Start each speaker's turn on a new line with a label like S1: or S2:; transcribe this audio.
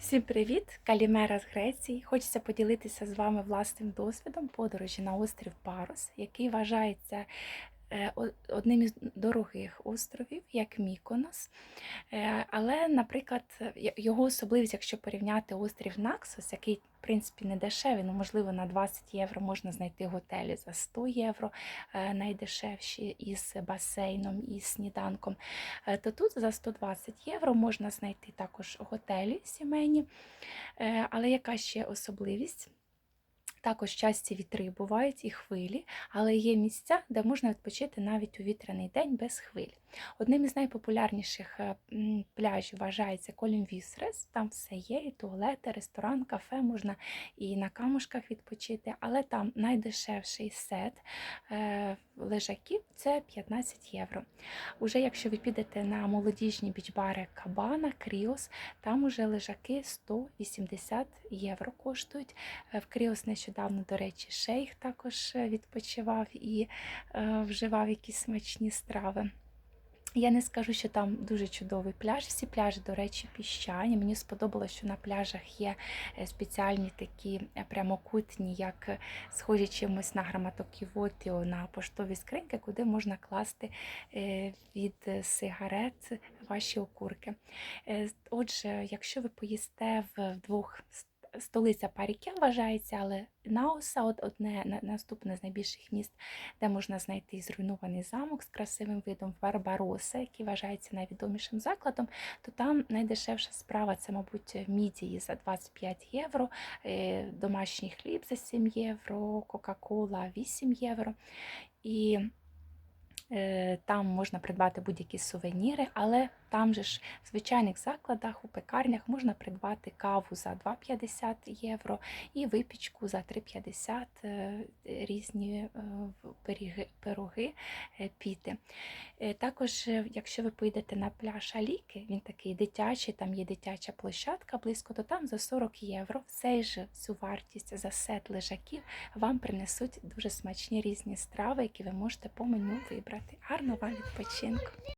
S1: Всім привіт! Калімера з Греції. Хочеться поділитися з вами власним досвідом подорожі на острів Парус, який вважається одним із дорогих островів, як Міконос. Е, Але, наприклад, його особливість, якщо порівняти острів Наксос, який в принципі не дешевий, ну можливо на 20 євро можна знайти готелі за 100 євро, е, найдешевші із басейном і сніданком. Е, То тут за 120 євро можна знайти також готелі сімейні. Е, Але яка ще особливість? Також часті вітри бувають і хвилі, але є місця, де можна відпочити навіть у вітряний день без хвиль. Одним із найпопулярніших е, пляжів вважається Колімвісрес. Там все є: і туалети, ресторан, кафе, можна і на камушках відпочити, але там найдешевший сет е, лежаків це 15 євро. Уже якщо ви підете на молодіжні бічбари Кабана, Кріос, там уже лежаки 180 євро коштують. Е, В Кріос нещодавно, до речі, шейх також відпочивав і вживав якісь смачні страви. Я не скажу, що там дуже чудовий пляж. Всі пляжі, до речі, піщані. Мені сподобалося, що на пляжах є е, спеціальні такі е, прямокутні, як е, схожі чимось на граматоківотіо, на поштові скриньки, куди можна класти від сигарет ваші окурки. Отже, якщо ви поїсте в двох столиця Паріке вважається, але Наоса от одне наступне з найбільших міст, де можна знайти зруйнований замок з красивим видом Барбароса, який вважається найвідомішим закладом, то там найдешевша справа це, мабуть, мідії за 25 євро, е, домашній хліб за 7 євро, Кока-Кола 8 євро. І Там можна придбати будь-які сувеніри, але там же ж в звичайних закладах, у пекарнях можна придбати каву за 2,50 євро і випічку за 3,50 е, різні е, пироги, е, піти. Е, Також, е, якщо ви поїдете на пляж Аліки, він такий дитячий, там є дитяча площадка близько, то там за 40 євро цей же всю вартість за сет лежаків вам принесуть дуже смачні різні страви, які ви можете по меню вибрати. Гарного вам відпочинку!